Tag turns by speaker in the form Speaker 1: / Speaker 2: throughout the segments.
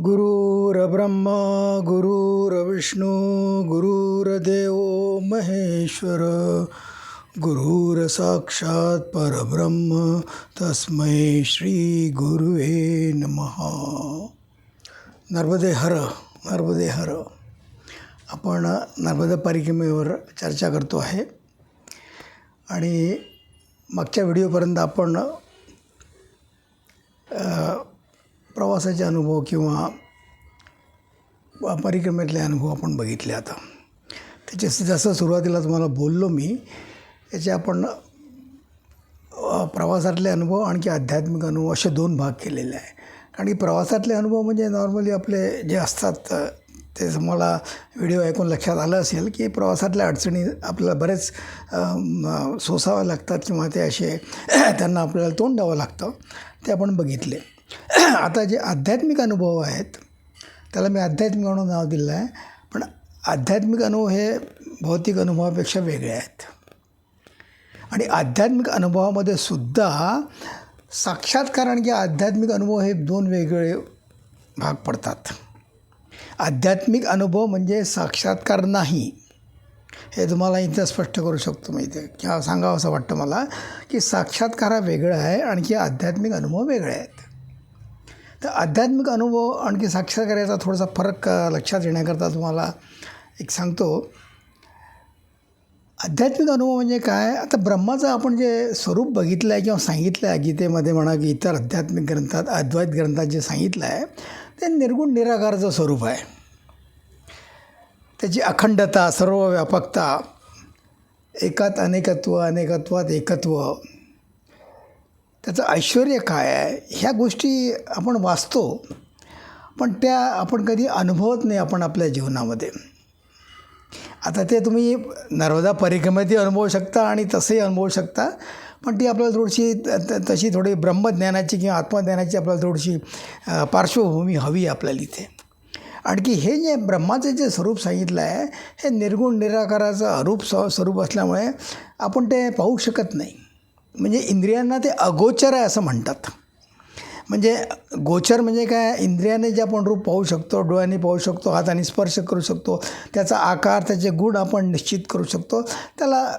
Speaker 1: गुरुर्ब्रह्मा गुरुर्विष्णू गुरुर्देव महेश्वर गुरुर्साक्षात परब्रह्म तस्मै श्री गुरुवे नमः. नर्मदे हर नर्मदे हर. आपण नर्मदा परिक्रमेवर चर्चा करतो आहे. आणि मागच्या व्हिडिओपर्यंत आपण प्रवासाचे अनुभव किंवा परिक्रमेतले अनुभव आपण बघितले आता. त्याचे जसं सुरुवातीला तुम्हाला बोललो मी याचे आपण प्रवासातले अनुभव आणखी आध्यात्मिक अनुभव असे दोन भाग केलेले आहे. कारण की प्रवासातले अनुभव म्हणजे नॉर्मली आपले जे असतात ते तुम्हाला व्हिडिओ ऐकून लक्षात आलं असेल की प्रवासातल्या अडचणी आपल्याला बरेच सोसाव्या लागतात किंवा ते असे त्यांना आपल्याला तोंड द्यावं लागतं ते आपण बघितले. आता जे आध्यात्मिक अनुभव आहेत त्याला मी आध्यात्मिक अनुभव नाव दिलं आहे पण आध्यात्मिक अनुभव हे भौतिक अनुभवापेक्षा वेगळे आहेत. आणि आध्यात्मिक अनुभवामध्ये सुद्धा साक्षात्कार आणखी आध्यात्मिक अनुभव हे दोन वेगळे भाग पडतात. आध्यात्मिक अनुभव म्हणजे साक्षात्कार नाही हे तुम्हाला इथं स्पष्ट करू शकतो मी इथे. किंवा सांगावं असं वाटतं मला की साक्षात्कार हा वेगळा आहे आणखी आध्यात्मिक अनुभव वेगळे आहेत. तर आध्यात्मिक अनुभव आणखी साक्षर करायचा थोडासा फरक लक्षात येण्याकरता तुम्हाला एक सांगतो. आध्यात्मिक अनुभव म्हणजे काय? आता ब्रह्माचं आपण जे स्वरूप बघितलं आहे किंवा सांगितलं आहे गीतेमध्ये म्हणा की इतर आध्यात्मिक ग्रंथात अद्वैत ग्रंथात जे सांगितलं आहे ते निर्गुण निराकाराचं स्वरूप आहे. त्याची अखंडता सर्व व्यापकता एकात अनेकत्व अनेकत्वात एकत्व त्याचं ऐश्वर काय आहे ह्या गोष्टी आपण वाचतो पण त्या आपण कधी अनुभवत नाही आपण आपल्या जीवनामध्ये. आता ते तुम्ही नर्मदा परिक्रमेतही अनुभवू शकता आणि तसंही अनुभवू शकता पण ती आपल्याला थोडीशी त- त- तशी थोडी ब्रह्मज्ञानाची किंवा आत्मज्ञानाची आपल्याला थोडीशी पार्श्वभूमी हवी आपल्याला इथे. आणखी हे जे ब्रह्माचं जे स्वरूप सांगितलं आहे हे निर्गुण निराकाराचं अरूप स्व स्वरूप असल्यामुळे आपण ते पाहू शकत नाही. म्हणजे इंद्रियांना ते अगोचर आहे असं म्हणतात. म्हणजे गोचर म्हणजे काय? इंद्रियाने जे आपण रूप पाहू शकतो डोळ्यांनी पाहू शकतो हाताने स्पर्श करू शकतो त्याचा आकार त्याचे गुण आपण निश्चित करू शकतो. त्याला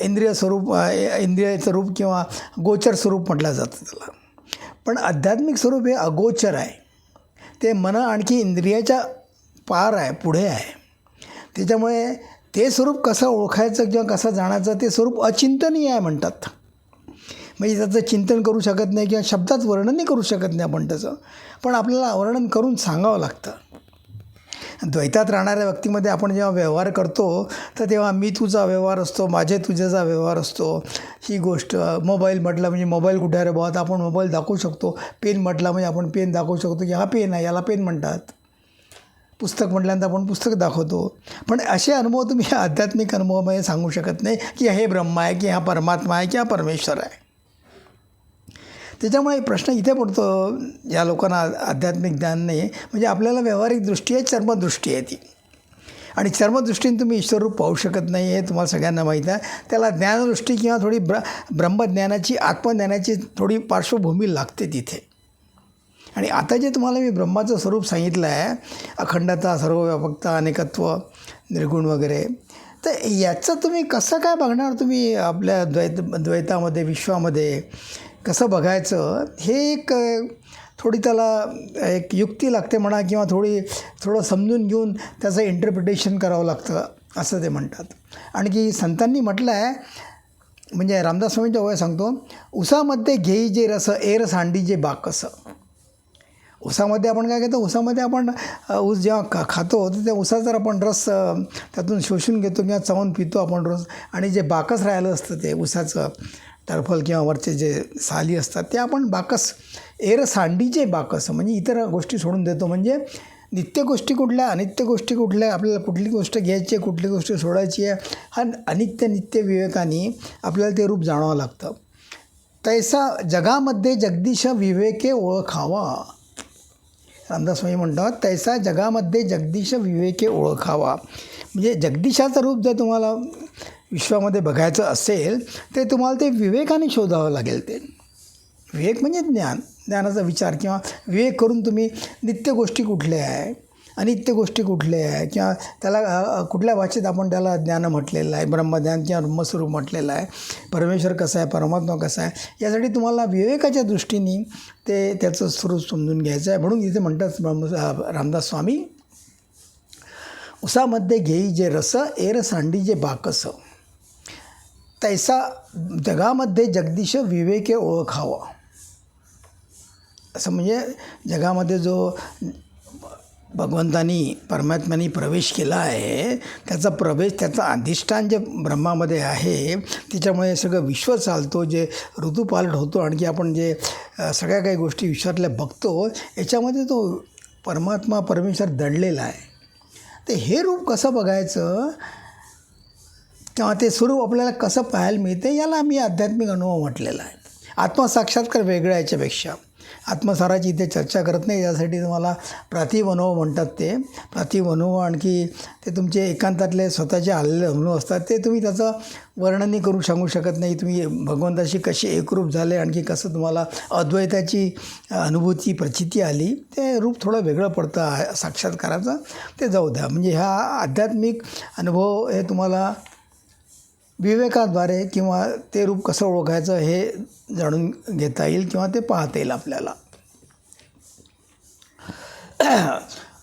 Speaker 1: इंद्रिय स्वरूप इंद्रियाचं रूप किंवा गोचर स्वरूप म्हटलं जातं त्याला. पण आध्यात्मिक स्वरूप हे अगोचर आहे. ते मन आणखी इंद्रियाच्या पार आहे पुढे आहे. त्याच्यामुळे ते स्वरूप कसं ओळखायचं किंवा कसं जाणायचं ते स्वरूप अचिंतनीय आहे म्हणतात. म्हणजे त्याचं चिंतन करू शकत नाही किंवा शब्दात वर्णनही करू शकत नाही आपण त्याचं. पण आपल्याला वर्णन करून सांगावं लागतं. द्वैतात राहणाऱ्या व्यक्तीमध्ये आपण जेव्हा व्यवहार करतो तर तेव्हा मी तुझा व्यवहार असतो माझे तुझ्याचा व्यवहार असतो. ही गोष्ट मोबाईल म्हटलं म्हणजे मोबाईल कुठे आहे रे बुवा? तर आपण मोबाईल दाखवू शकतो. पेन म्हटला म्हणजे आपण पेन दाखवू शकतो की हा पेन आहे याला पेन म्हणतात. पुस्तक म्हटल्यानंतर आपण पुस्तक दाखवतो. पण असे अनुभव तुम्ही आध्यात्मिक अनुभवामध्ये सांगू शकत नाही की हे ब्रह्म आहे की हा परमात्मा आहे की हा परमेश्वर आहे. त्याच्यामुळे प्रश्न इथे पडतो या लोकांना आध्यात्मिक ज्ञान नाही म्हणजे आपल्याला व्यावहारिक दृष्टी आहे चर्मदृष्टी आहे ती. आणि चर्मदृष्टीने तुम्ही ईश्वररूप पाहू शकत नाही हे तुम्हाला सगळ्यांना माहीत आहे. त्याला ज्ञानदृष्टी किंवा थोडी ब्र ब्रह्मज्ञानाची आत्मज्ञानाची थोडी पार्श्वभूमी लागते तिथे. आणि आता जे तुम्हाला मी ब्रह्माचं स्वरूप सांगितलं आहे अखंडता सर्वव्यापकता अनेकत्व निर्गुण वगैरे तर याचं तुम्ही कसं काय बघणार? तुम्ही आपल्या द्वैत द्वैतामध्ये विश्वामध्ये कसं बघायचं? हे एक थोडी त्याला एक युक्ती लागते म्हणा किंवा थोडी थोडं समजून घेऊन त्याचं इंटरप्रिटेशन करावं लागतं असं ते म्हणतात. आणखी संतांनी म्हटलं आहे म्हणजे रामदास स्वामींच्या वय सांगतो उसामध्ये घेई जे रस ए रस हांडी जे बाकसं. उसामध्ये आपण काय घेतो? उसामध्ये आपण ऊस जेव्हा खा खातो तर त्या उसाचा जर आपण रस त्यातून शोषून घेतो किंवा चावून पितो आपण रोज आणि जे बाकस राहिलं असतं ते उसाचं टरफल किंवा वरचे जे साली असतात ते आपण बाकस एर सांडीचे बाकस म्हणजे इतर गोष्टी सोडून देतो. म्हणजे नित्य गोष्टी कुठल्या अनित्य गोष्टी कुठल्या आपल्याला कुठली गोष्ट घ्यायची आहे कुठली गोष्ट सोडायची आहे हा अनित्य नित्य विवेकाने आपल्याला ते रूप जाणवावं लागतं. तैसा जगामध्ये जगदीश विवेके ओळखावा. रामदास म्हणतात तैसा जगामध्ये जगदीश विवेके ओळखावा. म्हणजे जगदीशाचं रूप जर तुम्हाला विश्वामध्ये बघायचं असेल ते तुम्हाला ते विवेकाने शोधावं लागेल ते. विवेक म्हणजे ज्ञान. ज्ञानाचा विचार किंवा विवेक करून तुम्ही नित्य गोष्टी कुठल्या आहे? अनित्य गोष्टी कुठल्या आहे? किंवा त्याला कुठल्या भाषेत आपण त्याला ज्ञान म्हटलेलं आहे? ब्रह्मज्ञान किंवा ब्रह्मस्वरूप म्हटलेलं आहे? परमेश्वर कसा आहे? परमात्मा कसा आहे? यासाठी तुम्हाला विवेकाच्या दृष्टीने ते त्याचं स्वरूप समजून घ्यायचं आहे. म्हणून इथे म्हणतात ब्रह्म रामदास स्वामी उसामध्ये घेई जे रस एर सांडी जे बाकस. तैसा जगामध्ये जगदीश विवेके ओळखावा. असं म्हणजे जगामध्ये जो भगवंतानी परमात्म्यानी प्रवेश केला आहे. त्याचा प्रवेश त्याचा अधिष्ठान जे ब्रह्मामध्ये आहे त्याच्यामुळे सगळं विश्व चालतो जे ऋतुपालट होतो आणखी आपण जे सगळ्या काही गोष्टी विश्वातल्या बघतो याच्यामध्ये तो परमात्मा परमेश्वर दडलेला आहे. तर हे रूप कसं बघायचं? किंवा ते स्वरूप आपल्याला कसं पाहायला मिळते याला आम्ही आध्यात्मिक अनुभव म्हटलेला आहे. आत्मसाक्षात्कार वेगळ्या याच्यापेक्षा. आत्मसाराची इथे चर्चा करत नाही. यासाठी तुम्हाला प्रातिभ म्हणतात ते. प्रातिभ आणखी ते तुमचे एकांतातले स्वतःचे आलेले अनुभव असतात. ते तुम्ही त्याचं वर्णनही करू सांगू शकत नाही. तुम्ही भगवंताशी कसे एकरूप झाले आणखी कसं तुम्हाला अद्वैताची अनुभूती प्रचिती आली ते रूप थोडं वेगळं पडतं साक्षात्काराचं ते जाऊ द्या. म्हणजे ह्या आध्यात्मिक अनुभव हे तुम्हाला विवेकाद्वारे किंवा ते रूप कसं ओळखायचं हे जाणून घेता येईल किंवा ते पाहता येईल आपल्याला.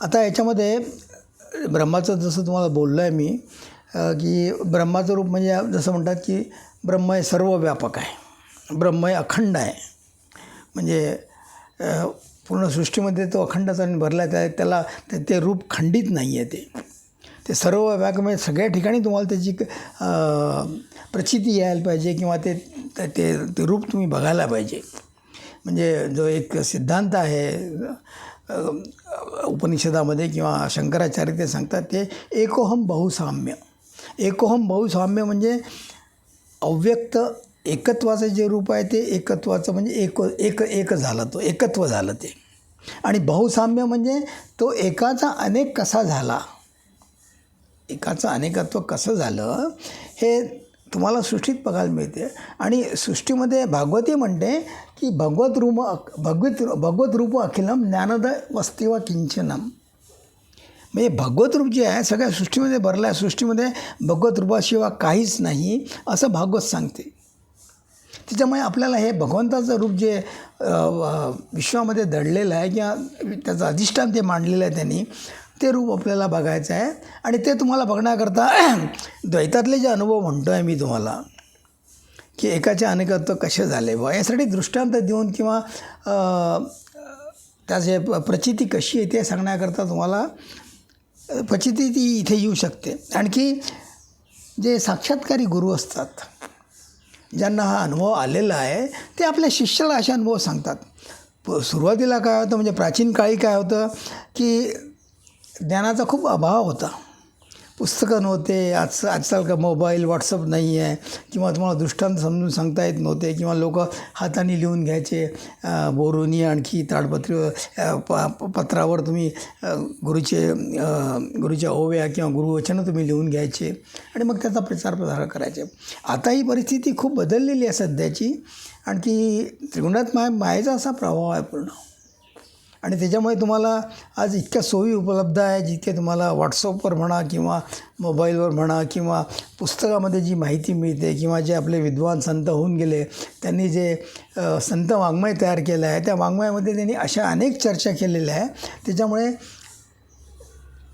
Speaker 1: आता याच्यामध्ये ब्रह्माचं जसं तुम्हाला बोललो आहे मी की ब्रह्माचं रूप म्हणजे जसं म्हणतात की ब्रह्म हे सर्व व्यापक आहे. ब्रह्म हे अखंड आहे. म्हणजे पूर्ण सृष्टीमध्ये तो अखंडताने भरला आहे त्या त्याला ते ते रूप खंडित नाही आहे ते. ते सर्व व्यापक म्हणजे सगळ्या ठिकाणी तुम्हाला त्याची प्रचिती यायला पाहिजे किंवा ते ते ते रूप तुम्ही बघायला पाहिजे. म्हणजे जो एक सिद्धांत आहे उपनिषदामध्ये किंवा शंकराचार्य ते सांगतात ते एकोहम बहुसाम्य. एकोहम बहुसाम्य म्हणजे अव्यक्त एकत्वाचं जे रूप आहे ते एकत्वाचं म्हणजे एक एक एक झालं तो एकत्व झालं ते. आणि बहुसाम्य म्हणजे तो एकाचा अनेक कसा झाला? एकाचं अनेकत्व कसं झालं हे तुम्हाला सृष्टीत बघायला मिळते. आणि सृष्टीमध्ये भागवती म्हणते की भगवत रूप भगवत भगवत रूप अखिलम ज्ञानद वस्तीवा किंचनम. म्हणजे भगवत रूप जे आहे सगळ्या सृष्टीमध्ये भरलं आहे. सृष्टीमध्ये भगवत रूपाशिवाय काहीच नाही असं भागवत सांगते. त्याच्यामुळे आपल्याला हे भगवंताचं रूप जे विश्वामध्ये दडलेलं आहे किंवा त्याचं अधिष्ठान ते मांडलेलं आहे त्यांनी ते रूप आपल्याला बघायचं आहे. आणि ते तुम्हाला बघण्याकरता द्वैतातले जे अनुभव म्हणतो आहे मी तुम्हाला की एकाचे अनेकत्व कसे झाले व यासाठी दृष्टांत देऊन किंवा त्याचे प्रचिती कशी आहे ते सांगण्याकरता तुम्हाला प्रचिती ती इथे येऊ शकते. आणखी जे साक्षात्कारी गुरु असतात ज्यांना हा अनुभव आलेला आहे ते आपल्या शिष्याला असे अनुभव सांगतात. प सुरुवातीला काय होतं म्हणजे प्राचीन काळी काय होतं की ज्ञानाचा खूप अभाव होता. पुस्तकं नव्हते आज आजकाल का मोबाईल व्हॉट्सअप नाही आहे किंवा तुम्हाला दृष्टांत समजून सांगता येत नव्हते किंवा लोक हाताने लिहून घ्यायचे बोरुनी आणखी ताडपत्री प पत्रावर तुम्ही गुरुचे गुरुच्या ओव्या किंवा गुरुवचनं तुम्ही लिहून घ्यायचे आणि मग त्याचा प्रचार प्रसार करायचे. आता ही परिस्थिती खूप बदललेली आहे सध्याची. आणखी त्रिगुणात माय मायेचा असा प्रभाव आहे पूर्ण. आणि त्याच्यामुळे तुम्हाला आज इतक्या सोयी उपलब्ध आहे जितके तुम्हाला व्हॉट्सअपवर म्हणा किंवा मोबाईलवर म्हणा किंवा पुस्तकामध्ये जी माहिती मिळते किंवा जे आपले विद्वान संत होऊन गेले त्यांनी जे संत वाङ्मय तयार केलं आहे त्या वाङ्मयामध्ये त्यांनी अशा अनेक चर्चा केलेल्या आहे त्याच्यामुळे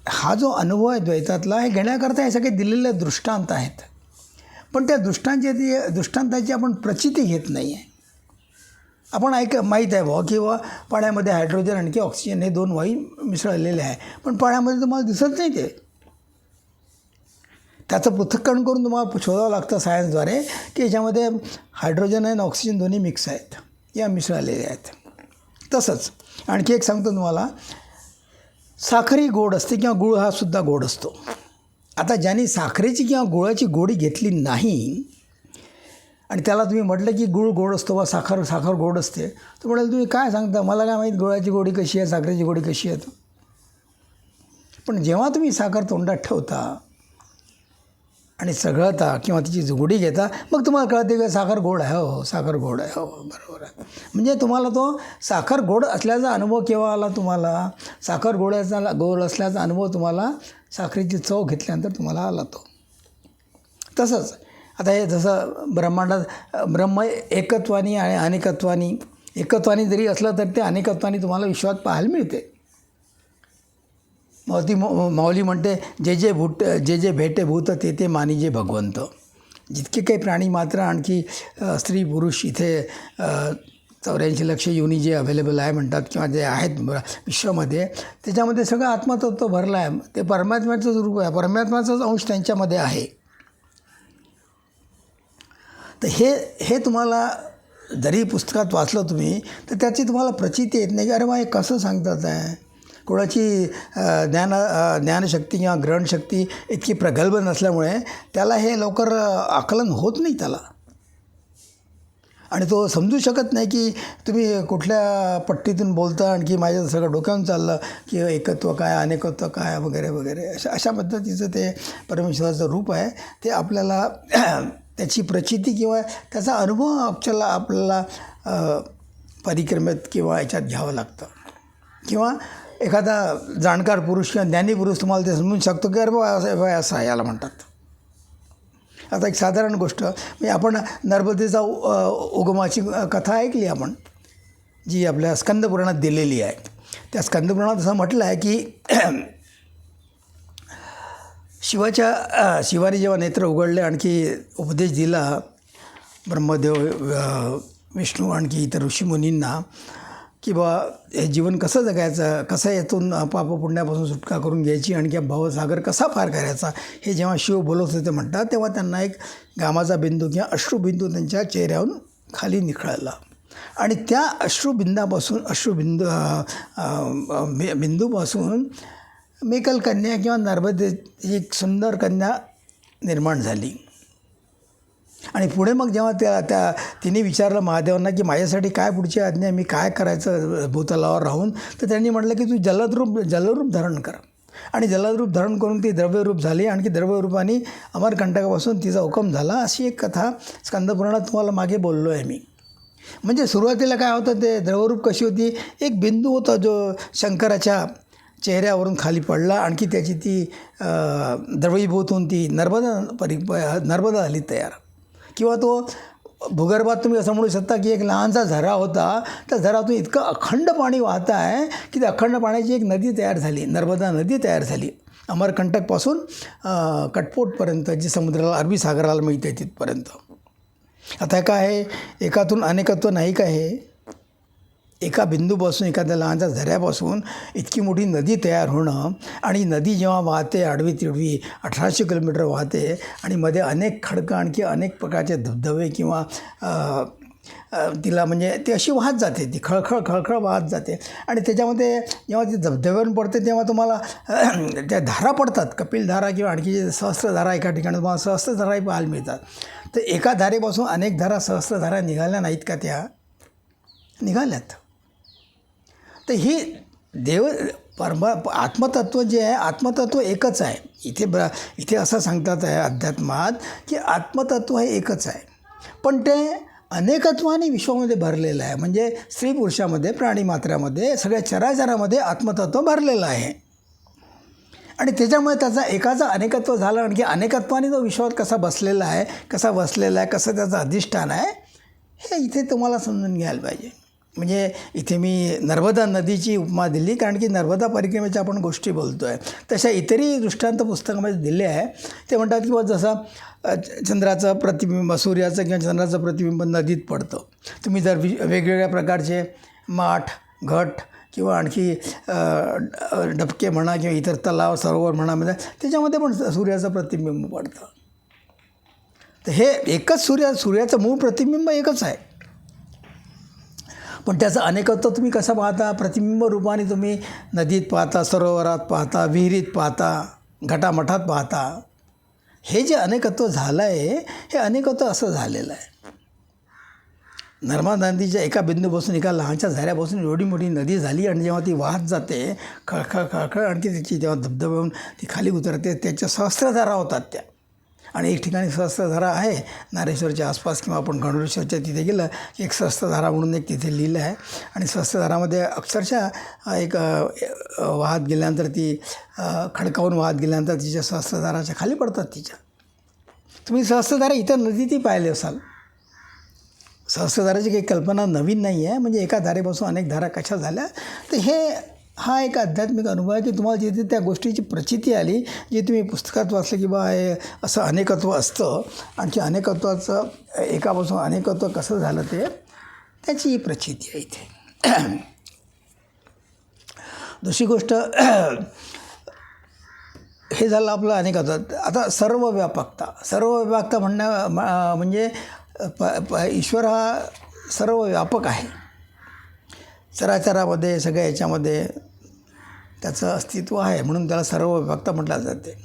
Speaker 1: हा जो अनुभव आहे द्वैतातला हे घेण्याकरता हे सगळे दिलेले दृष्टांत आहेत. पण त्या दृष्टांची दृष्टांताची आपण प्रचिती घेत नाही आहे आपण ऐक माहीत आहे भाऊ बुवा पाण्यामध्ये हायड्रोजन आणखी ऑक्सिजन हे दोन वायू मिसळलेले आहे. पण पाण्यामध्ये तुम्हाला दिसत नाही ते. त्याचं पृथक्करण करून तुम्हाला शोधावं लागतं सायन्सद्वारे की याच्यामध्ये हायड्रोजन आणि ऑक्सिजन दोन्ही मिक्स आहेत. या मिसळलेले आहेत. तसंच आणखी एक सांगतो तुम्हाला साखरही गोड असते किंवा गुळ हा सुद्धा गोड असतो. आता ज्यांनी साखरेची किंवा गुळाची गोडी घेतली नाही आणि त्याला तुम्ही म्हटलं की गुळ गोड असतो बा साखर साखर गोड असते. तर म्हणाल तुम्ही काय सांगता? मला काय माहीत गुळाची गोडी कशी आहे साखरेची गोडी कशी आहे पण जेव्हा तुम्ही साखर तोंडात ठेवता आणि सगळता किंवा तिची जुगडी घेता मग तुम्हाला कळते की साखर गोड आहे. हो हो साखर गोड आहे. हो हो, बरोबर आहे. म्हणजे तुम्हाला तो साखर गोड असल्याचा अनुभव केव्हा आला तुम्हाला? साखर गोड्याचा गोड असल्याचा अनुभव तुम्हाला साखरेची चव घेतल्यानंतर तुम्हाला आला तो. तसंच आता हे जसं ब्रह्मांडात ब्रह्म एकत्वानी आणि अनेकत्वानी एकत्वानी जरी असलं तर ते अनेकत्वानी तुम्हाला विश्वात पाहायला मिळते. मग ती म- माऊली म्हणते जे जे भूट जे जे भेटे भूत ते ते मानी जे भगवंत. जितके काही प्राणी मात्र आणखी स्त्री पुरुष इथे चौऱ्याऐंशी लक्ष युनी जे अवेलेबल आहे म्हणतात किंवा जे आहेत विश्वामध्ये त्याच्यामध्ये सगळं आत्मतत्व भरलं आहे. ते परमात्म्याचंच रूप आहे. परमात्म्याचाच अंश त्यांच्यामध्ये आहे. तर हे हे तुम्हाला जरी पुस्तकात वाचलं तुम्ही तर त्याची तुम्हाला प्रचिती येत नाही की अरे मग हे कसं सांगतात आहे कोणाची ज्ञान ज्ञानशक्ती किंवा ग्रहणशक्ती इतकी प्रगल्भ नसल्यामुळे त्याला हे लवकर आकलन होत नाही त्याला. आणि तो समजू शकत नाही की तुम्ही कुठल्या पट्टीतून बोलता आणखी माझ्या सगळं डोक्यावरून चाललं की एकत्व काय अनेकत्व काय वगैरे वगैरे. अशा अशा पद्धतीचं ते परमेश्वराचं रूप आहे. ते आपल्याला त्याची प्रचिती किंवा त्याचा अनुभव आपल्याला आपल्याला परिक्रमेत किंवा याच्यात घ्यावं लागतं. किंवा एखादा जाणकार पुरुष किंवा ज्ञानी पुरुष तुम्हाला ते समजून शकतो की अरे बा असं बा असं आहे याला म्हणतात. आता एक साधारण गोष्ट म्हणजे आपण नर्मदेचा उगमाची कथा ऐकली आपण जी आपल्या स्कंदपुराणात दिलेली आहे. त्या स्कंदपुराणात असं म्हटलं आहे की शिवाच्या शिवाने जेव्हा नेत्र उघडले आणखी उपदेश दिला ब्रह्मदेव विष्णू आणखी इतर ऋषीमुनींना की बा हे जीवन कसं जगायचं कसं यातून पाप पुण्यापासून सुटका करून घ्यायची आणखी भावसागर कसा पार करायचा हे जेव्हा शिव बोलत होते म्हणतात तेव्हा त्यांना एक गामाचा बिंदू किंवा अश्रुबिंदू त्यांच्या चेहऱ्याहून खाली निखळला. आणि त्या अश्रुबिंदापासून अश्रुबिंदू अ, अ, बिंदूपासून मेकल कन्या किंवा नर्मदेची एक सुंदर कन्या निर्माण झाली. आणि पुढे मग जेव्हा त्या त्या तिने विचारलं महादेवांना की माझ्यासाठी काय पुढची आज्ञा मी काय करायचं भूतलावर राहून? तर त्यांनी म्हटलं की तू जलदरूप जलरूप धारण कर. आणि जलदरूप धारण करून ती द्रव्यरूप झाली. आणखी द्रव्यरूपाने अमरकंटकापासून तिचा हुकम झाला. अशी एक कथा स्कंदपुराणात तुम्हाला मागे बोललो आहे मी. म्हणजे सुरुवातीला काय होतं ते द्रवरूप कशी होती? एक बिंदू होता जो शंकराच्या चेहऱ्यावरून खाली पडला. आणखी त्याची ती अ, द्रवीभूत होऊन ती नर्मदा परि नर्मदा झाली तयार. किंवा तो भूगर्भात तुम्ही असं म्हणू शकता की एक लहानसा झरा होता. त्या झरातून इतकं अखंड पाणी वाहत आहे की त्या अखंड पाण्याची एक नदी तयार झाली. नर्मदा नदी तयार झाली. अमरकंटकपासून कटपोटपर्यंत जी समुद्राला अरबी सागराला मिळते तिथपर्यंत. आता काय आहे? एकातून अनेकत्व नाही का हे? एका बिंदूपासून एखाद्या लहानच्या झऱ्यापासून इतकी मोठी नदी तयार होणं आणि नदी जेव्हा वाहते आडवी तिडवी अठराशे किलोमीटर वाहते आणि मध्ये अनेक खडकं आणखी अनेक प्रकारचे धबधबे किंवा तिला म्हणजे ती अशी वाहत जाते ती खळखळ खळखळ वाहत जाते. आणि त्याच्यामध्ये जेव्हा ती धबधब्यावरून पडते तेव्हा तुम्हाला त्या धारा पडतात. कपिल धारा किंवा आणखी जे सहस्त्रधारा एका ठिकाणी तुम्हाला सहस्त्रधाराही पाहायला मिळतात. तर एका धारेपासून अनेक धारा सहस्त्रधारा निघाल्या नाहीत का त्या? निघाल्यात. तर ही देव परम आत्मतत्व जे आहे आत्मतत्व एकच आहे. इथे ब इथे असं सांगतात आहे अध्यात्मात की आत्मतत्व हे एकच आहे. पण ते अनेकत्वाने विश्वामध्ये भरलेलं आहे. म्हणजे स्त्री पुरुषामध्ये प्राणीमात्रामध्ये सगळ्या चराचरामध्ये आत्मतत्व भरलेलं आहे. आणि त्याच्यामुळे त्याचा एकाचा अनेकत्व झालं आणखी अनेकत्वाने तो विश्वात कसा बसलेला आहे कसा बसलेला आहे कसं त्याचं अधिष्ठान आहे हे इथे तुम्हाला समजून घ्यायला पाहिजे. म्हणजे इथे मी नर्मदा नदीची उपमा दिली कारण की नर्मदा परिक्रमेच्या आपण गोष्टी बोलतो आहे तशा इतरही दृष्टांत पुस्तकामध्ये दिले आहे. ते म्हणतात की बा जसं चंद्राचं प्रतिबिंब सूर्याचं किंवा चंद्राचं प्रतिबिंब नदीत पडतं. तुम्ही जर वि वेगवेगळ्या प्रकारचे माठ घट किंवा आणखी डबके म्हणा किंवा इतर तलाव सरोवर म्हणा म्हणजे त्याच्यामध्ये पण सूर्याचं प्रतिबिंब पडतं. तर हे एकच सूर्य सूर्याचं मूळ प्रतिबिंब एकच आहे. पण त्याचं अनेकत्व तुम्ही कसं पाहता? प्रतिबिंब रूपाने तुम्ही नदीत पाहता सरोवरात पाहता विहिरीत पाहता घटामठात पाहता. हे जे अनेकत्व झालं आहे हे अनेकत्व असं झालेलं आहे. नर्मदा नदीच्या एका बिंदूपासून एका लहानच्या झाऱ्यापासून एवढी मोठी नदी झाली आणि जेव्हा ती वाहत जाते खळखळ खळखळ आणि ती त्याची जेव्हा धबधबून ती खाली उतरते त्याच्या सहस्त्रधारा होतात त्या. आणि एक ठिकाणी सहस्त्रधारा आहे नारेश्वरच्या आसपास किंवा आपण गणेश्वरच्या तिथे गेलं की एक सहस्त्रधारा म्हणून एक तिथे लिहिलं आहे. आणि सहस्त्रधारामध्ये अक्षरशः एक वाहत गेल्यानंतर ती खडकावून वाहत गेल्यानंतर तिच्या सहस्त्रधाराच्या खाली पडतात तिच्या. तुम्ही सहस्त्रधारा इतर नदीतही पाहिले असाल. सहस्त्रधाराची काही कल्पना नवीन नाही आहे म्हणजे एका धारेपासून अनेक धारा कशा झाल्या तर हे हा एक आध्यात्मिक अनुभव आहे की तुम्हाला जिथे त्या गोष्टीची प्रचिती आली जी तुम्ही पुस्तकात वाचलं की बा हे असं अनेकत्व असतं आणखी अनेकत्वाचं एकापासून अनेकत्व कसं झालं ते त्याची ही प्रचिती आहे इथे. दुसरी गोष्ट हे झालं आपलं अनेकत्व. आता सर्व व्यापकता सर्व व्यापकता म्हणण्या म्हणजे प प ईश्वर हा सर्व व्यापक आहे. चराचरामध्ये सगळ्या याच्यामध्ये त्याचं अस्तित्व आहे म्हणून त्याला सर्व विभक्त म्हटलं जाते.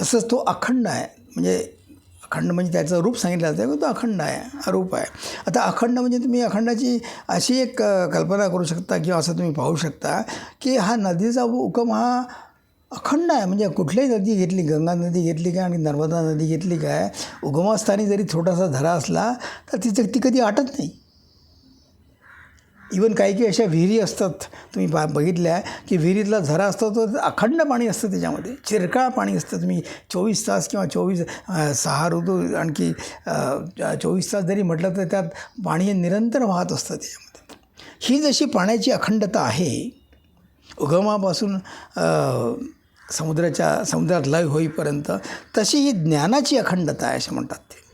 Speaker 1: तसंच तो अखंड आहे. म्हणजे अखंड म्हणजे त्याचं रूप सांगितलं जातं की तो अखंड आहे अरूप आहे. आता अखंड म्हणजे तुम्ही अखंडाची अशी एक कल्पना करू शकता किंवा असं तुम्ही पाहू शकता की हा नदीचा उगम हा अखंड आहे. म्हणजे कुठलीही नदी घेतली गंगा नदी घेतली काय आणि नर्मदा नदी घेतली काय उगमास्थानी जरी छोटासा धरा असला तर तिचं ती कधी आटत नाही. इवन काही काही अशा विहिरी असतात तुम्ही बा बघितल्या की विहिरीतला झरा असतो तो अखंड पाणी असतं त्याच्यामध्ये. चिरकाळ पाणी असतं. तुम्ही चोवीस तास किंवा चोवीस सहा ऋतू आणखी चोवीस तास जरी म्हटलं तर त्यात पाणी निरंतर वाहत असतं त्याच्यामध्ये. ही जशी पाण्याची अखंडता आहे उगमापासून समुद्राच्या समुद्रात लय होईपर्यंत तशी ही ज्ञानाची अखंडता आहे असे म्हणतात ते.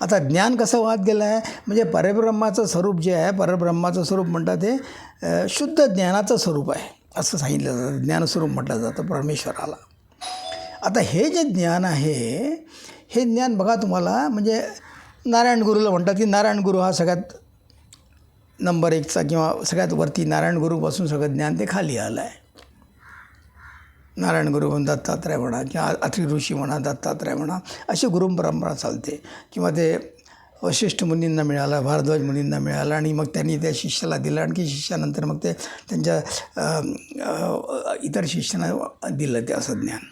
Speaker 1: आता ज्ञान कसं वाहत गेलं आहे? म्हणजे परब्रह्माचं स्वरूप जे आहे परब्रह्माचं स्वरूप म्हणतात ते शुद्ध ज्ञानाचं स्वरूप आहे असं सांगितलं जातं. ज्ञानस्वरूप म्हटलं जातं परमेश्वराला. आता हे जे ज्ञान आहे हे ज्ञान बघा तुम्हाला म्हणजे नारायण गुरुला म्हणतात की नारायण गुरु हा सगळ्यात नंबर एकचा किंवा सगळ्यात वरती नारायण गुरुपासून सगळं ज्ञान ते खाली आलं आहे. नारायण गुरु म्हणा दत्तात्रय म्हणा किंवा अत्रि ऋषी म्हणा दत्तात्रय म्हणा अशी गुरु परंपरा चालते. किंवा ते वशिष्ठ मुनींना मिळालं भारद्वाज मुनींना मिळालं आणि मग त्यांनी त्या शिष्याला दिलं. आणखी शिष्यानंतर मग ते त्यांच्या इतर शिष्यांना दिलं ते असं ज्ञान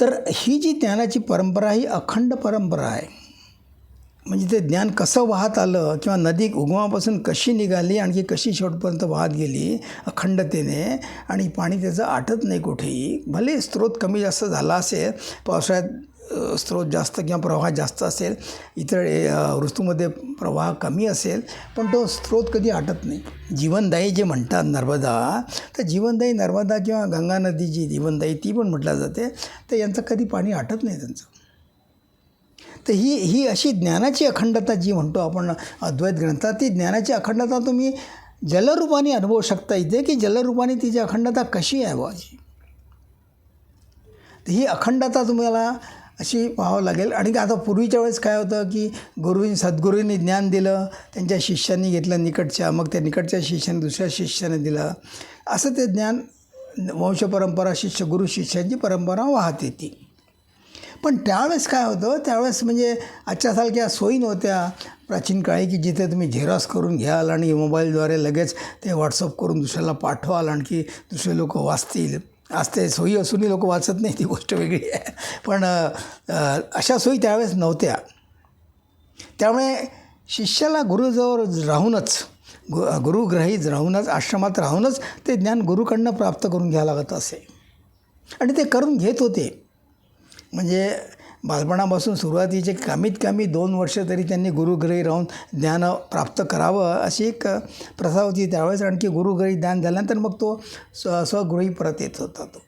Speaker 1: तर ही जी ज्ञानाची परंपरा ही अखंड परंपरा आहे. म्हणजे ते ज्ञान कसं वाहत आलं किंवा नदी उगमापासून कशी निघाली आणखी कशी शेवटपर्यंत वाहत गेली अखंडतेने आणि पाणी त्याचं आटत नाही कुठेही भले स्रोत कमी जास्त झाला असेल पावसाळ्यात स्रोत जास्त किंवा प्रवाह जास्त असेल इतर ऋतूमध्ये प्रवाह कमी असेल पण तो स्रोत कधी आटत नाही. जीवनदायी जे म्हणतात नर्मदा तर जीवनदायी नर्मदा किंवा गंगा नदी जी जीवनदायी ती पण म्हटल्या जाते तर यांचं कधी पाणी आटत नाही त्यांचं. तर ही ही अशी ज्ञानाची अखंडता जी म्हणतो आपण अद्वैत ग्रंथात ती ज्ञानाची अखंडता तुम्ही जलरूपाने अनुभवू शकता इथे की जलरूपाने तिची अखंडता कशी आहे बुवाची तर ही अखंडता तुम्हाला अशी पाहावं लागेल. आणि आता पूर्वीच्या वेळेस काय होतं की गुरुनी सद्गुरूंनी ज्ञान दिलं त्यांच्या शिष्यांनी घेतलं निकटच्या मग त्या निकटच्या शिष्याने दुसऱ्या शिष्याने दिलं. असं ते ज्ञान वंशपरंपरा शिष्य गुरु शिष्यांची परंपरा वाहत येते. पण त्यावेळेस काय होतं? त्यावेळेस म्हणजे आजच्यासारख्या सोयी नव्हत्या. प्राचीन काळी की जिथे तुम्ही झेरॉक्स करून घ्याल आणि मोबाईलद्वारे लगेच ते व्हॉट्सअप करून दुसऱ्याला पाठवाल आणखी दुसरे लोक वाचतील. आज ते सोयी असूनही लोक वाचत नाही ती गोष्ट वेगळी आहे. पण अशा सोयी त्यावेळेस नव्हत्या. त्यामुळे शिष्याला गुरुजवळ राहूनच गु गुरुग्रहीत राहूनच आश्रमात राहूनच ते ज्ञान गुरुकडनं प्राप्त करून घ्यावं लागत असे. आणि ते करून घेत होते. म्हणजे बालपणापासून सुरुवातीचे कमीत कमी दोन वर्ष तरी त्यांनी गुरुग्रही राहून ज्ञान प्राप्त करावं अशी एक प्रथा होती. त्यावेळेस आणखी गुरुग्रही ज्ञान झाल्यानंतर मग तो स्व स्वगृही परत येत होता तो.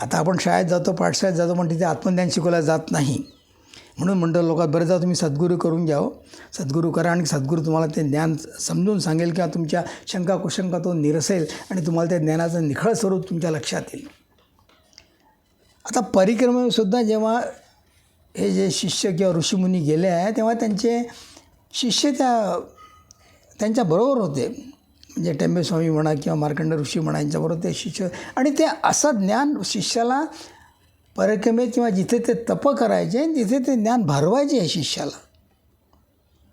Speaker 1: आता आपण शाळेत जातो पाठशाळेत जातो पण तिथे आत्मज्ञान शिकवलं जात नाही. म्हणून म्हणतो लोकात बरं जा तुम्ही सद्गुरू करून घ्यावं हो. सद्गुरू करा आणि सद्गुरू तुम्हाला ते ज्ञान समजून सांगेल किंवा तुमच्या शंका कुशंका तो निरसेल आणि तुम्हाला त्या ज्ञानाचं निखळ स्वरूप तुमच्या लक्षात येईल. आता परिक्रमेसुद्धा जेव्हा हे जे शिष्य किंवा ऋषीमुनी गेले आहे तेव्हा त्यांचे शिष्य त्या त्यांच्याबरोबर होते. म्हणजे टेंबेस्वामी म्हणा किंवा मार्कंड ऋषी म्हणा यांच्याबरोबर ते शिष्य. आणि ते असं ज्ञान शिष्याला परिक्रमेत किंवा जिथे ते तप करायचे तिथे ते ज्ञान भरवायचे आहे शिष्याला.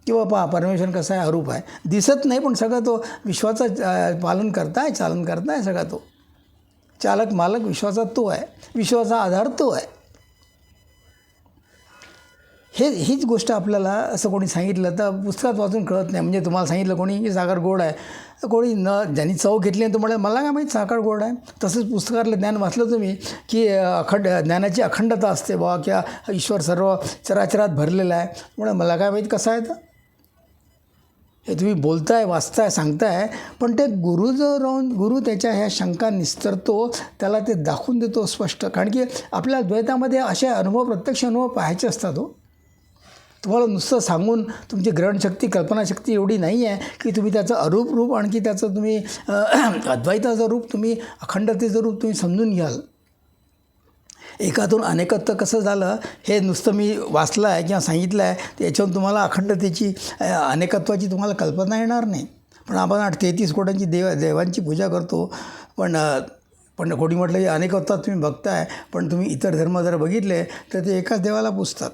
Speaker 1: किंवा पहा परमेश्वर कसा आहे अरूप आहे. दिसत नाही पण सगळं तो विश्वाचं पालन करताय चालन करताय सगळा तो. चालक मालक विश्वाचा तो आहे. विश्वाचा आधार तो आहे. हे हीच गोष्ट आपल्याला असं कोणी सांगितलं तर पुस्तकात वाचून कळत नाही. म्हणजे तुम्हाला सांगितलं कोणी की साखर गोड आहे. कोणी न ज्यांनी चव घेतली आणि तुम्हाला मला काय माहीत साखर गोड आहे? तसंच पुस्तकातलं ज्ञान वाचलं तुम्ही की अखंड ज्ञानाची अखंडता असते. बा किंवा ईश्वर सर्व चराचरात भरलेला आहे. त्यामुळे मला काय माहीत कसं आहे तर हे तुम्ही बोलताय वाचताय सांगताय पण ते गुरु जो राहून गुरु त्याच्या ह्या शंका निस्तरतो त्याला ते दाखवून देतो स्पष्ट. कारण की आपल्या द्वैतामध्ये असे अनुभव प्रत्यक्ष अनुभव पाहायचे असतात हो. तुम्हाला नुसतं सांगून तुमची ग्रहणशक्ती कल्पनाशक्ती एवढी नाही आहे की तुम्ही त्याचं अरूप रूप आणखी त्याचं तुम्ही अद्वैताचं रूप तुम्ही अखंडतेचं रूप तुम्ही समजून घ्याल. एकातून अनेकत्व कसं झालं हे नुसतं मी वाचलं आहे किंवा सांगितलं आहे तर याच्यावरून तुम्हाला अखंडतेची अनेकत्वाची तुम्हाला कल्पना येणार नाही. पण आपण तेहतीस कोटांची देव देवांची पूजा करतो पण पण कोणी म्हटलं की अनेकत्वात तुम्ही बघताय पण तुम्ही इतर धर्म जर बघितले तर ते एकाच देवाला पुजतात.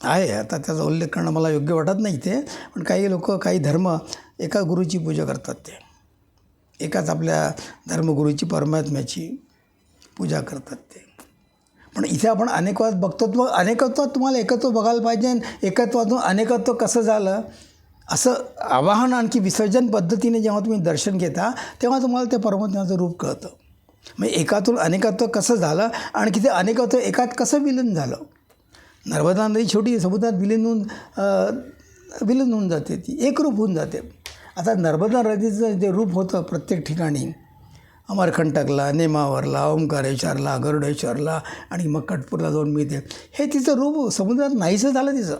Speaker 1: आहे आता त्याचा उल्लेख करणं मला योग्य वाटत नाही ते पण काही लोक काही धर्म एका गुरुची पूजा करतात ते. एकाच आपल्या धर्मगुरूची परमात्म्याची पूजा करतात ते. पण इथे आपण अनेकवाद बघतो. मग अनेकत्वात तुम्हाला एकत्व बघायला पाहिजे आणि एकत्वातून अनेकत्व कसं झालं? असं आवाहन आणखी विसर्जन पद्धतीने जेव्हा तुम्ही दर्शन घेता तेव्हा तुम्हाला ते परमात्म्याचं रूप कळतं. म्हणजे एकातून अनेकत्व कसं झालं? आणखी ते अनेकत्व एकात कसं विलीन झालं? नर्मदा नदी छोटी समुद्रात विलीन होऊन विलीन होऊन जाते ती एकरूप होऊन जाते. आता नर्मदा नदीचं जे रूप होतं प्रत्येक ठिकाणी अमरकंटकला नेमावरला ओंकारेश्वरला गरुडेश्वरला आणि मग कटपूरला जाऊन मिळते. हे तिचं रूप समुद्रात नाहीसं झालं तिचं.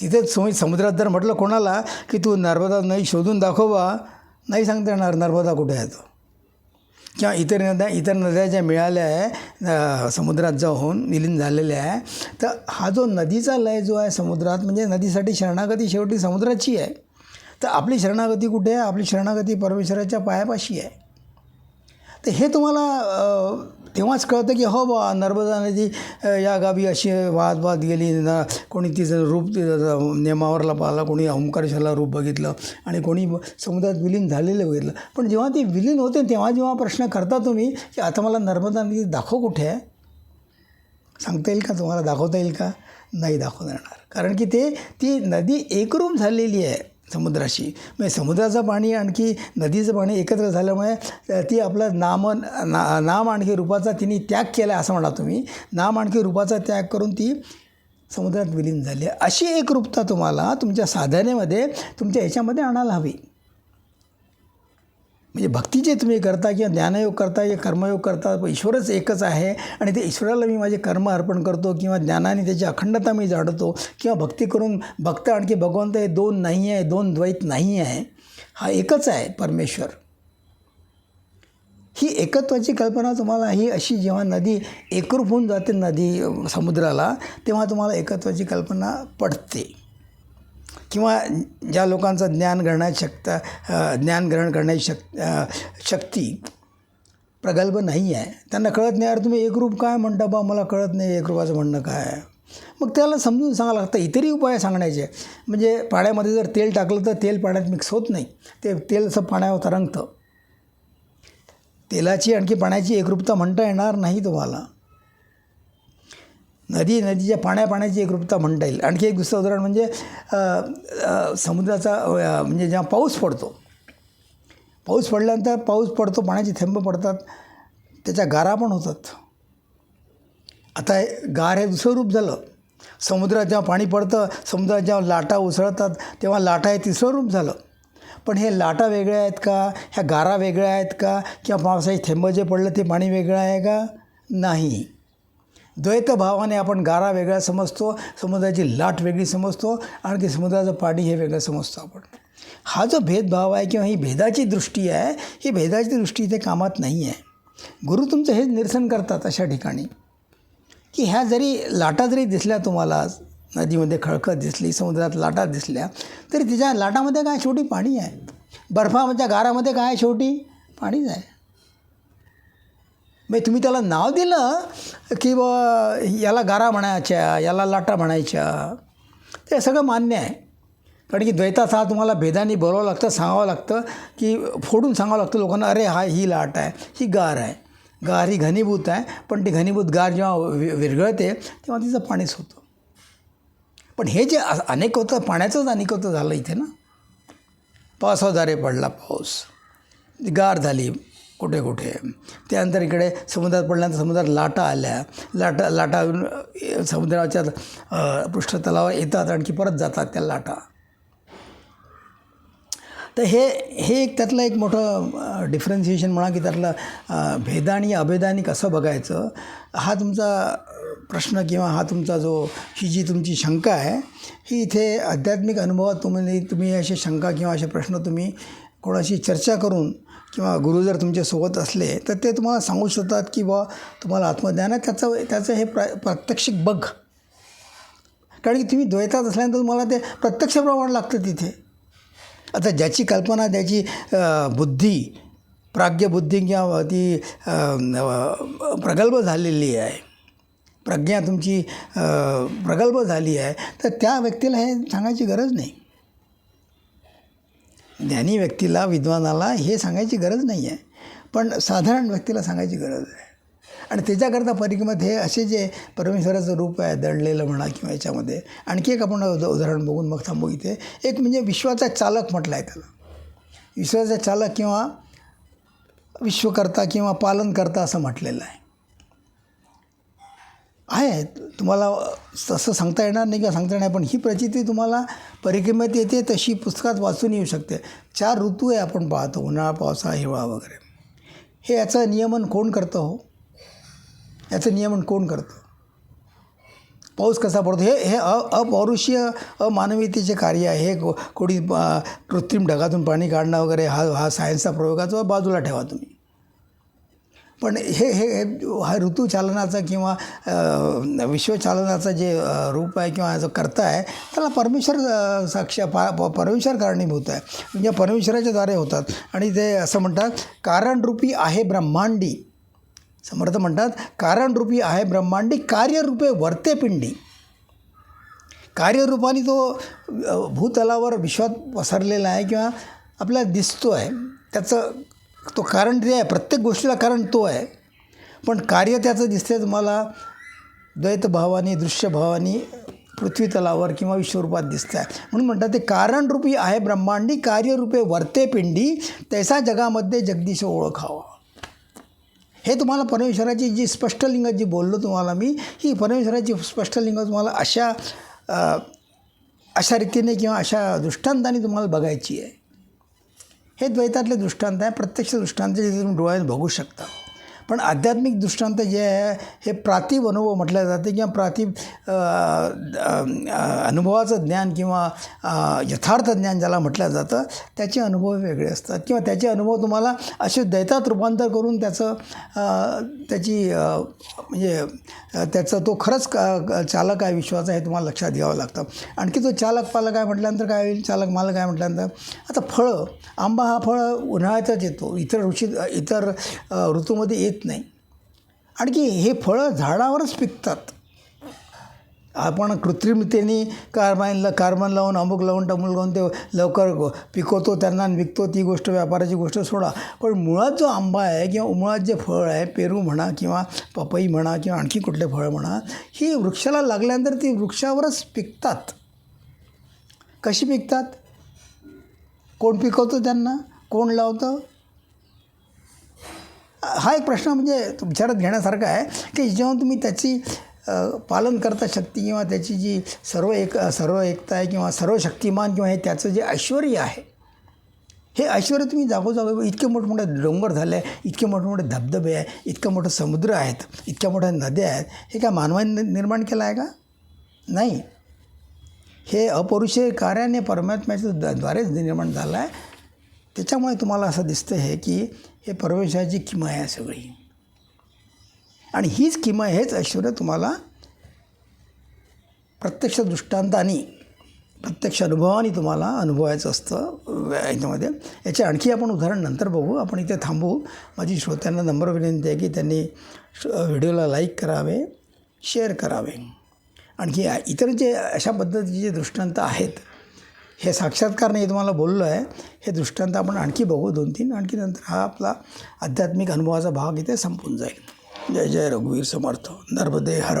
Speaker 1: तिथे सम समुद्रात जर म्हटलं कोणाला की तू नर्मदा नाही शोधून दाखवा नाही सांगता येणार नर्मदा कुठे आहे तो. किंवा इतर नद्या इतर नद्या ज्या मिळाल्या आहे समुद्रात जाऊन विलीन झालेल्या आहे तर हा जो नदीचा लय जो आहे समुद्रात म्हणजे नदीसाठी शरणागती शेवटी समुद्राची आहे. तर आपली शरणागती कुठे आहे? आपली शरणागती परमेश्वराच्या पायापाशी आहे. तर हे तुम्हाला तेव्हाच कळतं की हो बा नर्मदा नदी या गावी अशी वाद वाहत गेली. ना कोणी तिचं रूप तिचं नेमावरला पाहिला कोणी ओंकारेश्वरला रूप बघितलं आणि कोणी समुद्रात विलीन झालेलं बघितलं. पण जेव्हा ते विलीन होते तेव्हा जेव्हा प्रश्न करता तुम्ही की आता मला नर्मदा नदी दाखव कुठे आहे? सांगता येईल का? तुम्हाला दाखवता येईल का? नाही दाखवता येणार कारण की ते ती नदी एकरूप झालेली आहे. समुद्राशी. म्हणजे समुद्राचं पाणी आणखी नदीचं पाणी एकत्र झाल्यामुळे ती आपलं नाम ना नाम आणखी रूपाचा तिने त्याग केला असं म्हणा तुम्ही. नाम आणखी रूपाचा त्याग करून ती समुद्रात विलीन झाली. आहे अशी एकरूपता तुम्हाला तुमच्या साधनेमध्ये तुमच्या ह्याच्यामध्ये आणायला हवी. म्हणजे भक्ती जे तुम्ही करता किंवा ज्ञानयोग करता किंवा कर्मयोग करता ईश्वरच एकच आहे. आणि ते ईश्वराला मी माझे कर्म अर्पण करतो किंवा ज्ञानाने त्याची अखंडता मी जाणतो किंवा भक्ती करून भक्त आणखी भगवंत हे दोन नाही आहे दोन द्वैत नाही आहे हा एकच आहे परमेश्वर. ही एकत्वाची कल्पना तुम्हाला ही अशी जेव्हा नदी एकरूप होऊन जाते नदी समुद्राला तेव्हा तुम्हाला एकत्वाची कल्पना पडते. किंवा ज्या लोकांचं ज्ञान घेण्याची शक्त ज्ञान ग्रहण करण्याची शक शक्ती प्रगल्भ नाही आहे त्यांना कळत नाही यार तुम्ही एकरूप काय म्हणता बा? मला कळत नाही एकरूपाचं म्हणणं काय आहे. मग त्याला समजून सांगायला लागतं इतरही उपाय सांगण्याचे म्हणजे पाण्यामध्ये जर तेल टाकलं तर तेल पाण्यात मिक्स होत नाही. ते तेल असं पाण्यावर तरंगतं. तेलाची आणखी पाण्याची एकरूपता म्हणता येणार नाही तुम्हाला. नदी नदीच्या पाण्या पाण्याची एकरूपता म्हणता येईल. आणखी एक दुसरं उदाहरण म्हणजे समुद्राचा म्हणजे जेव्हा पाऊस पडतो पाऊस पडल्यानंतर पाऊस पडतो पाण्याचे थेंब पडतात त्याच्या गारा पण होतात. आता हे गार हे दुसरं रूप झालं. समुद्रात जेव्हा पाणी पडतं समुद्रात जेव्हा लाटा उसळतात तेव्हा लाटा हे तिसरं रूप झालं. पण हे लाटा वेगळ्या आहेत का? ह्या गारा वेगळ्या आहेत का? किंवा पावसाचे थेंब जे पडलं ते पाणी वेगळं आहे का? नाही. द्वैतभावाने आपण गारा वेगळा समजतो समुद्राची लाट वेगळी समजतो आणखी समुद्राचं पाणी हे वेगळं समजतो आपण. हा जो भेदभाव आहे किंवा ही भेदाची दृष्टी आहे ही भेदाची दृष्टी इथे कामात नाही आहे गुरु तुमचं हेच निरसन करतात अशा ठिकाणी. की ह्या जरी लाटा जरी दिसल्या तुम्हाला नदीमध्ये खळखळ दिसली समुद्रात लाटा दिसल्या तरी तिच्या लाटामध्ये काय शेवटी पाणी आहे? बर्फाच्या गारामध्ये काय आहे शेवटी पाणीच आहे? मग तुम्ही त्याला नाव दिलं की बा याला गारा म्हणायच्या याला लाटा म्हणायच्या? ते सगळं मान्य आहे. कारण की द्वैताचा हा तुम्हाला भेदानी बोलावं लागतं सांगावं लागतं की फोडून सांगावं लागतं लोकांना अरे हा ही लाट आहे ही गार आहे. गार ही घनीभूत आहे. पण ती घनीभूत गार जेव्हा वि विरघळते तेव्हा तिचं पाणीच होतं. पण हे जे अनेक होतं पाण्याचंच अनेक होतं झालं इथे ना? पावसाद्वारे पडला पाऊस. गार झाली. कुठे कुठे? त्यानंतर इकडे समुद्रात पडल्यानंतर समुद्रात लाटा आल्या. लाटा लाटा समुद्राच्या पृष्ठतलावर येतात आणखी परत जातात त्या लाटा. तर हे हे एक त्यातलं एक मोठं डिफरन्सिएशन म्हणा की त्यातलं भेद आणि अभेदानी कसं बघायचं हा तुमचा प्रश्न किंवा हा तुमचा जो ही जी तुमची शंका आहे ही इथे आध्यात्मिक अनुभवात तुम्ही तुम्ही असे शंका किंवा असे प्रश्न तुम्ही कोणाशी चर्चा करून किंवा गुरु जर तुमच्यासोबत असले तर ते तुम्हाला सांगू शकतात की बा तुम्हाला आत्मज्ञान आहे त्याचं त्याचं हे प्र प्रात्यक्षिक बघ. कारण की तुम्ही द्वैतात असल्यानंतर तुम्हाला ते प्रत्यक्ष प्रमाण लागतं तिथे. आता ज्याची कल्पना ज्याची बुद्धी प्राज्ञबुद्धी किंवा ती प्रगल्भ झालेली आहे प्रज्ञा तुमची प्रगल्भ झाली आहे तर त्या व्यक्तीला हे सांगायची गरज नाही. ज्ञानी व्यक्तीला विद्वानाला हे सांगायची गरज नाही आहे पण साधारण व्यक्तीला सांगायची गरज आहे. आणि त्याच्याकरता परिक्रमात हे असे जे परमेश्वराचं रूप आहे दडलेलं म्हणा किंवा याच्यामध्ये. आणखी एक आपण उदाहरण बघून मग थांबू इथे. एक म्हणजे विश्वाचा चालक म्हटलं आहे त्याला. विश्वाचा चालक किंवा विश्वकर्ता किंवा पालनकर्ता असं म्हटलेलं आहे. आहे. तुम्हाला तसं सांगता येणार नाही किंवा सांगता येणार पण ही प्रचिती तुम्हाला परिक्रमेत येते तशी पुस्तकात वाचून येऊ शकते. चार ऋतू आहे आपण पाहतो उन्हाळा पावसाळा हिवाळा वगैरे. हे याचं नियमन कोण करतं हो? याचं नियमन कोण करतं? पाऊस कसा पडतो? हे हे अ अपौरुषीय अमानवीयतेचे कार्य आहे. हे को कोणी कृत्रिम ढगातून पाणी काढणं वगैरे हा हा सायन्सचा प्रयोगाचा बाजूला ठेवा तुम्ही. पण हे हे हे- हा ऋतुचालनाचा किंवा विश्वचालनाचं जे रूप आहे किंवा जो कर्ता आहे त्याला परमेश्वर साक्ष पा प- परमेश्वर कारणीभूत आहे. म्हणजे परमेश्वराच्या द्वारे होतात. आणि ते असं म्हणतात कारणरूपी आहे ब्रह्मांडी. समर्थ म्हणतात कारणरूपी आहे ब्रह्मांडी कार्यरूपे वर्ते पिंडी. कार्यरूपाने तो भूतलावर विश्वात पसरलेला आहे किंवा आपल्याला दिसतो आहे त्याचं तो कारण ते आहे प्रत्येक गोष्टीला कारण तो आहे. पण कार्य त्याचं दिसते तुम्हाला द्वैतभावाने दृश्यभावाने पृथ्वी तलावर किंवा विश्वरूपात दिसतं आहे म्हणून म्हणतात ते कारणरूपी आहे ब्रह्मांडी कार्यरूपे वरते पिंडी तैसा जगामध्ये जगदीश ओळखावा. हे तुम्हाला परमेश्वराची जी स्पष्टलिंग जी बोललो तुम्हाला मी ही परमेश्वराची स्पष्टलिंग तुम्हाला अशा अशा रीतीने किंवा अशा दृष्टांताने तुम्हाला बघायची आहे. हे द्वैतातले दृष्टांत आहे. प्रत्यक्ष दृष्टांत जे तुम्ही डोळ्यात बघू शकता. पण आध्यात्मिक दृष्टांत जे आहे हे प्रातिभ अनुभव म्हटलं जाते किंवा प्रातिभ अनुभवाचं ज्ञान किंवा यथार्थ ज्ञान ज्याला म्हटलं जातं त्याचे अनुभव वेगळे असतात. किंवा त्याचे अनुभव तुम्हाला असे दैतात रूपांतर करून त्याचं त्याची म्हणजे त्याचा तो खरंच का चालक आहे विश्वाचा हे तुम्हाला लक्षात घ्यावं लागतं. आणखी तो चालक पालक आहे म्हटल्यानंतर काय होईल? चालक मालक आहे म्हटल्यानंतर आता फळं आंबा हा फळ उन्हाळ्यातच येतो. इतर ऋषी इतर ऋतूमध्ये येत नाही. आणखी हे फळं झाडावरच पिकतात. आपण कृत्रिमतेने कार्बाईनला कार्बन लावून अमुक लावून टमुक लावून ते लवकर पिकवतो त्यांना आणि विकतो ती गोष्ट व्यापाराची गोष्ट सोडा. पण मुळात जो आंबा आहे किंवा मुळात जे फळ आहे पेरू म्हणा किंवा पपई म्हणा किंवा आणखी कुठले फळ म्हणा ही वृक्षाला लागल्यानंतर ती वृक्षावरच पिकतात. कशी पिकतात? कोण पिकवतं त्यांना? कोण लावतं? हा एक प्रश्न म्हणजे विचारात घेण्यासारखा आहे की जेव्हा तुम्ही त्याची पालन करता शक्ती किंवा त्याची जी सर्व एक सर्व एकता आहे किंवा सर्व शक्तिमान किंवा हे त्याचं जे ऐश्वर आहे हे ऐश्वर तुम्ही जागोजागो इतके मोठमोठे डोंगर झाले आहे इतके मोठमोठे धबधबे आहे इतकं मोठं समुद्र आहेत इतक्या मोठ्या नद्या आहेत हे काय मानवाने निर्माण केलं आहे का? नाही. हे अपौरुषीय कार्याने परमात्म्याच्या द्वारेच निर्माण झालं आहे. त्याच्यामुळे तुम्हाला असं दिसतं आहे की हे परमेश्वराची किमा आहे सगळी. आणि हीच किमा हेच ऐश्वर तुम्हाला प्रत्यक्ष दृष्टांताने प्रत्यक्ष अनुभवाने तुम्हाला अनुभवायचं असतं याच्यामध्ये. याचे आणखी आपण उदाहरण नंतर बघू. आपण इथे थांबू. माझी श्रोत्यांना नंबर विनंती आहे की त्यांनी व्हिडिओला लाईक करावे शेअर करावे. आणखी इतर जे अशा पद्धतीचे दृष्टांत आहेत हे साक्षात्कार नाही तुम्हाला बोललो आहे. हे दृष्टांत आपण आणखी बघू दोन तीन. आणखी नंतर हा आपला आध्यात्मिक अनुभवाचा भाग इथे संपून जाईल. जय जय रघुवीर समर्थ. नर्मदे हर